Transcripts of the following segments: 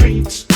streets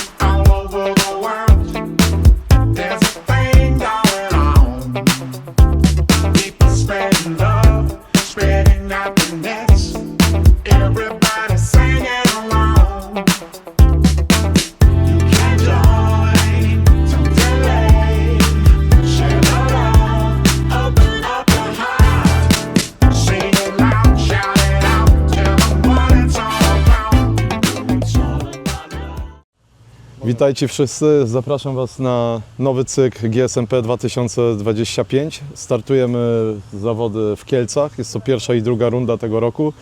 Witajcie wszyscy, zapraszam Was na nowy cykl GSMP 2025. Startujemy zawody w Kielcach, jest to pierwsza i druga runda tego roku.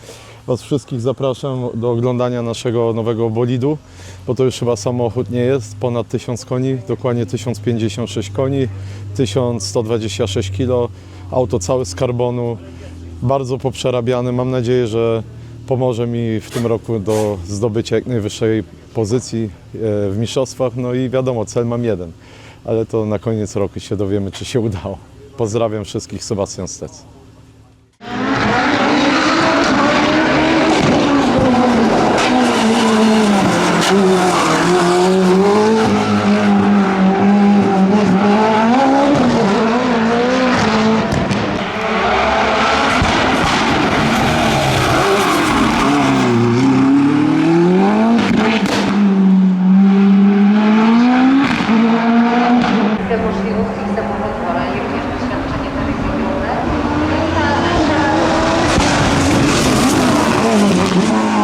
Was wszystkich zapraszam do oglądania naszego nowego bolidu, bo to już chyba samochód nie jest, ponad 1000 koni, dokładnie 1056 koni, 1126 kg, auto całe z karbonu, bardzo poprzerabiany. Mam nadzieję, że pomoże mi w tym roku do zdobycia jak najwyższej pozycji e, w mistrzostwach. No i wiadomo, cel mam jeden, ale to na koniec roku się dowiemy, czy się udało. Pozdrawiam wszystkich, Sebastian Stec. chúng ta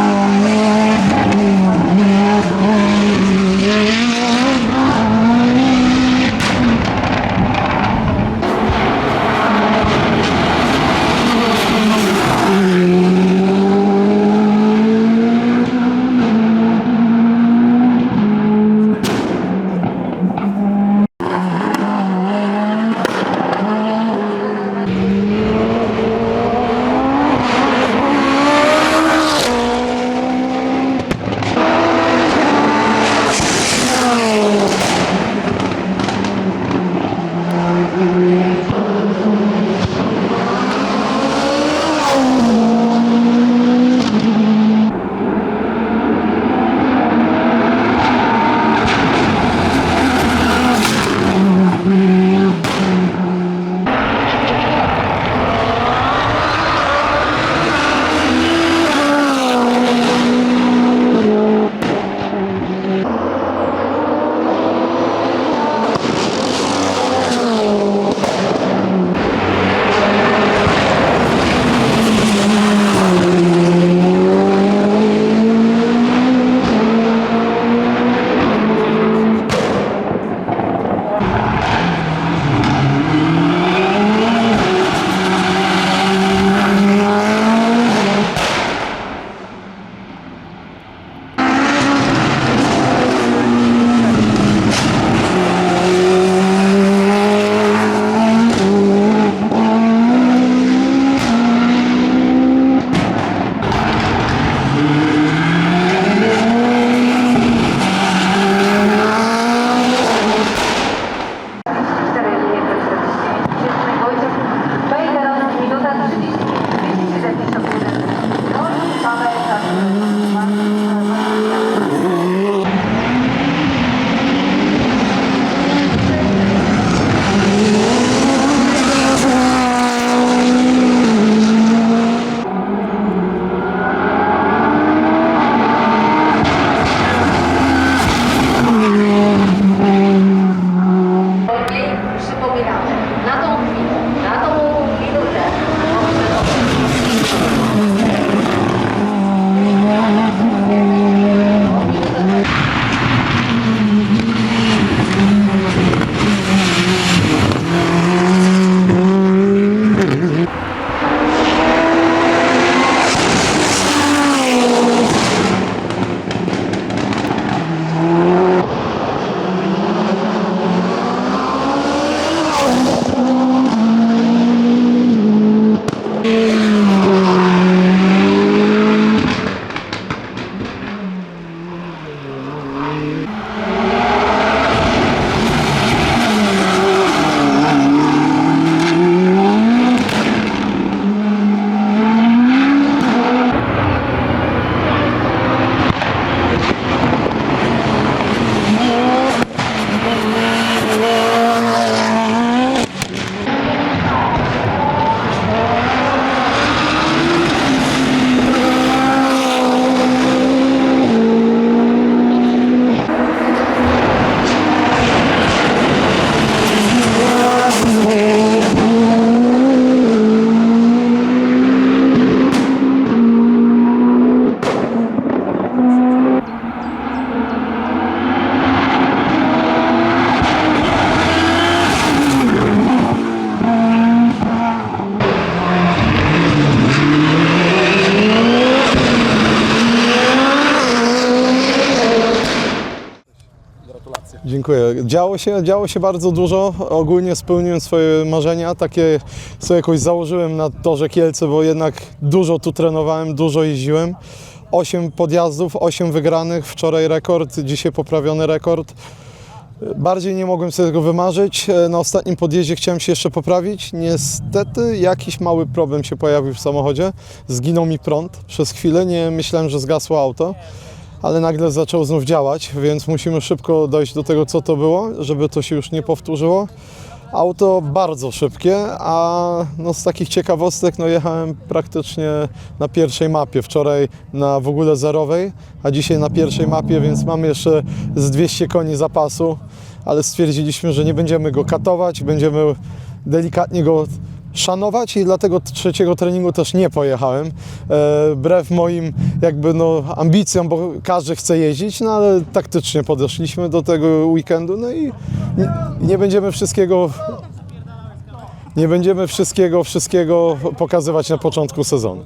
Dziękuję. Działo się, działo się bardzo dużo. Ogólnie spełniłem swoje marzenia. Takie sobie jakoś założyłem na torze Kielce, bo jednak dużo tu trenowałem, dużo jeździłem. Osiem podjazdów, osiem wygranych. Wczoraj rekord, dzisiaj poprawiony rekord. Bardziej nie mogłem sobie tego wymarzyć. Na ostatnim podjeździe chciałem się jeszcze poprawić. Niestety jakiś mały problem się pojawił w samochodzie. Zginął mi prąd przez chwilę. Nie myślałem, że zgasło auto, ale nagle zaczął znów działać, więc musimy szybko dojść do tego, co to było, żeby to się już nie powtórzyło. Auto bardzo szybkie, a no z takich ciekawostek no jechałem praktycznie na pierwszej mapie. Wczoraj na w ogóle zerowej, a dzisiaj na pierwszej mapie, więc mam jeszcze z 200 koni zapasu, ale stwierdziliśmy, że nie będziemy go katować, będziemy delikatnie go szanować i dlatego trzeciego treningu też nie pojechałem. E, wbrew moim jakby no ambicjom, bo każdy chce jeździć, no ale taktycznie podeszliśmy do tego weekendu, no i nie, nie będziemy wszystkiego nie będziemy wszystkiego, wszystkiego pokazywać na początku sezonu.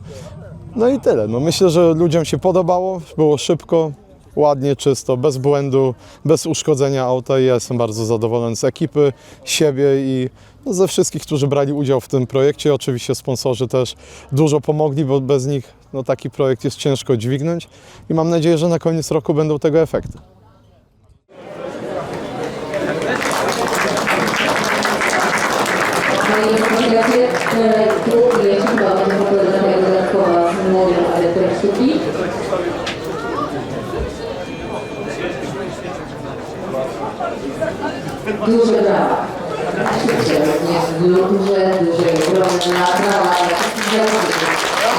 No i tyle. No myślę, że ludziom się podobało, było szybko, ładnie, czysto, bez błędu, bez uszkodzenia auta i ja jestem bardzo zadowolony z ekipy, siebie i no, ze wszystkich, którzy brali udział w tym projekcie. Oczywiście sponsorzy też dużo pomogli, bo bez nich no, taki projekt jest ciężko dźwignąć i mam nadzieję, że na koniec roku będą tego efekty. I rozpoczynacie tu jest ale też sztuki. Duże brawa. Oczywiście również duże, duże ogromne brawa dla wszystkich dla,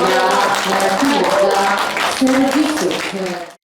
dla, dla serwisów.